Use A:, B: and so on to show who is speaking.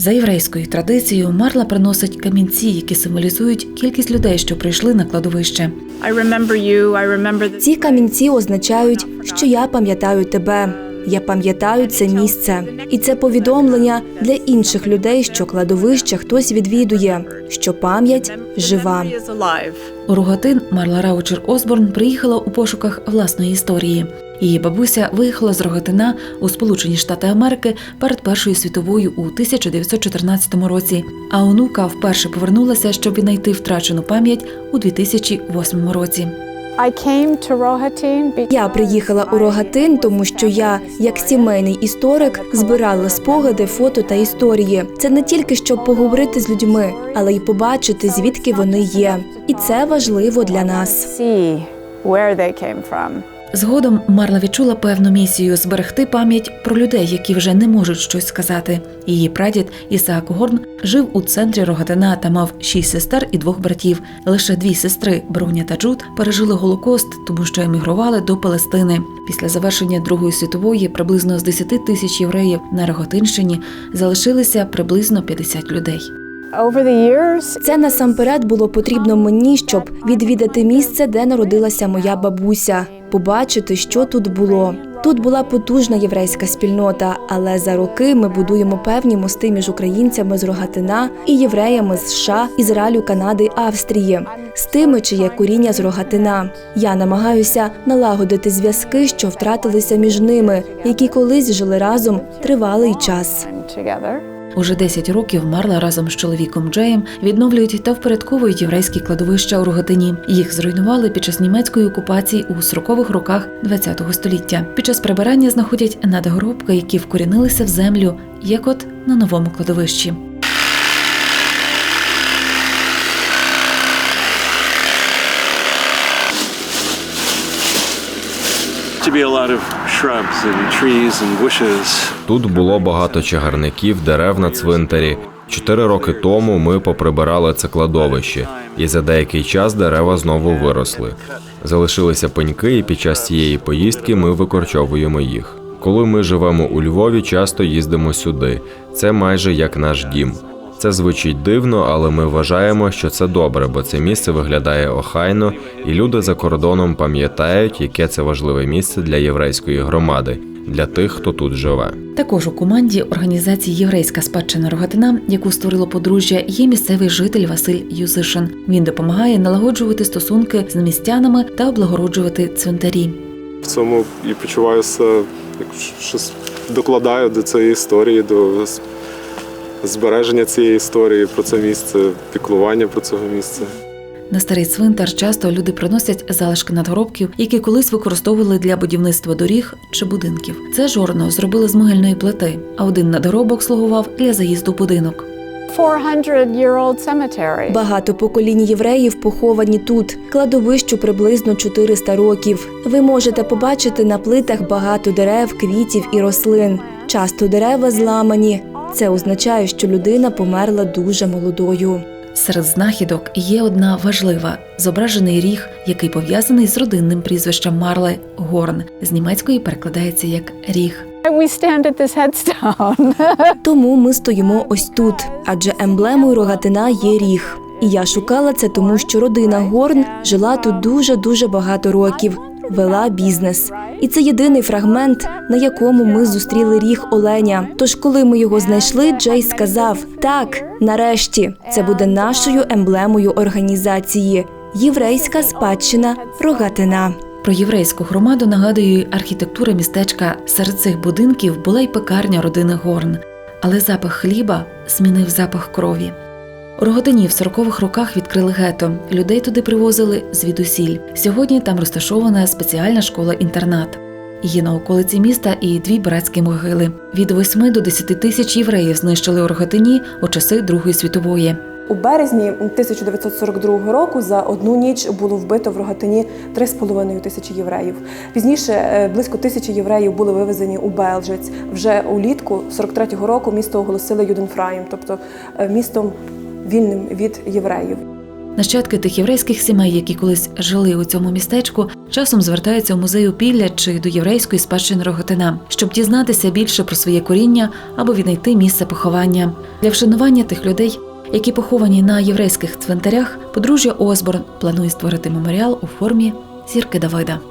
A: За єврейською традицією марла приносить камінці, які символізують кількість людей, що прийшли на кладовище.
B: Ці камінці означають, що я пам'ятаю тебе. Я пам'ятаю це місце, і це повідомлення для інших людей, що кладовище хтось відвідує, що пам'ять жива.
A: У Рогатин Марла Раучер Осборн приїхала у пошуках власної історії. Її бабуся виїхала з Рогатина у Сполучені Штати Америки перед Першою світовою у 1914 році. А онука вперше повернулася, щоб віднайти втрачену пам'ять у 2008 році.
B: Я приїхала у Рогатин, тому що я, як сімейний історик, збирала спогади, фото та історії. Це не тільки щоб поговорити з людьми, але й побачити, звідки вони є. І це важливо для нас.
A: Згодом Марла відчула певну місію зберегти пам'ять про людей, які вже не можуть щось сказати. Її прадід Ісаак Горн жив у центрі Рогатина та мав шість сестер і двох братів. Лише дві сестри Бруня та Джуд пережили голокост, тому що емігрували до Палестини. Після завершення Другої світової приблизно з 10 тисяч євреїв на Рогатинщині залишилися приблизно 50 людей.
C: Over the
B: Це насамперед було потрібно мені, щоб відвідати місце, де народилася моя бабуся, побачити, що тут було. Тут була потужна єврейська спільнота, але за роки ми будуємо певні мости між українцями з Рогатина і євреями з США, Ізраїлю, Канади, Австрії, з тими, чиє коріння з Рогатина. Я намагаюся налагодити зв'язки, що втратилися між ними, які колись жили разом тривалий час.
A: Уже 10 років Марла разом з чоловіком Джеєм відновлюють та впорядковують єврейські кладовища у Рогатині. Їх зруйнували під час німецької окупації у 40-х роках ХХ століття. Під час прибирання знаходять надгробки, які вкорінилися в землю, як от на новому кладовищі.
D: to be a lot of
E: Тут було багато чагарників, дерев на цвинтарі. Чотири роки тому ми поприбирали це кладовище, і за деякий час дерева знову виросли. Залишилися пеньки, і під час цієї поїздки ми викорчовуємо їх. Коли ми живемо у Львові, часто їздимо сюди. Це майже як наш дім. Це звучить дивно, але ми вважаємо, що це добре, бо це місце виглядає охайно, і люди за кордоном пам'ятають, яке це важливе місце для єврейської громади, для тих, хто тут живе.
A: Також у команді організації Єврейська спадщина Рогатина, яку створило подружжя, є місцевий житель Василь Юзишин. Він допомагає налагоджувати стосунки з містянами та облагороджувати цвинтарі.
F: в цьому і почуваюся, як щось докладаю до цієї історії, до збереження цієї історії про це місце, піклування про цього місця.
A: На старий цвинтар часто люди приносять залишки надгробків, які колись використовували для будівництва доріг чи будинків. Це жорно зробили з могильної плити, а один надгробок слугував для заїзду в будинок.
C: 400-year-old cemetery.
B: Багато поколінь євреїв поховані тут. Кладовищу приблизно 400 років. Ви можете побачити на плитах багато дерев, квітів і рослин. Часто дерева зламані. Це означає, що людина померла дуже молодою.
A: Серед знахідок є одна важлива зображений ріг, який пов'язаний з родинним прізвищем Марли Горн. З німецької перекладається як ріг.
C: We stand at this headstone.
B: Тому ми стоїмо ось тут, адже емблемою рогатина є ріг. І я шукала це тому, що родина Горн жила тут дуже дуже багато років, вела бізнес. І це єдиний фрагмент, на якому ми зустріли ріг оленя. Тож, коли ми його знайшли, Джей сказав: так, нарешті, це буде нашою емблемою організації. Єврейська спадщина рогатина.
A: Про єврейську громаду нагадує архітектура містечка. Серед цих будинків була й пекарня родини Горн, але запах хліба змінив запах крові. У Роготині в 40-х роках відкрили гето. Людей туди привозили звідусіль. Сьогодні там розташована спеціальна школа-інтернат. Є на околиці міста і дві братські могили. Від 8 до 10 тисяч євреїв знищили у Роготині у часи Другої світової.
G: У березні 1942 року за одну ніч було вбито в Рогатині 3,5 тисячі євреїв. Пізніше е, близько тисячі євреїв були вивезені у Белжець. Вже улітку 43-го року місто оголосили Юденфраєм, тобто е, містом вільним від євреїв.
A: Нащадки тих єврейських сімей, які колись жили у цьому містечку, часом звертаються у музей Упілля чи до єврейської спадщини Роготина, щоб дізнатися більше про своє коріння або віднайти місце поховання. Для вшанування тих людей, які поховані на єврейських цвинтарях, подружжя Осборн планує створити меморіал у формі зірки Давида.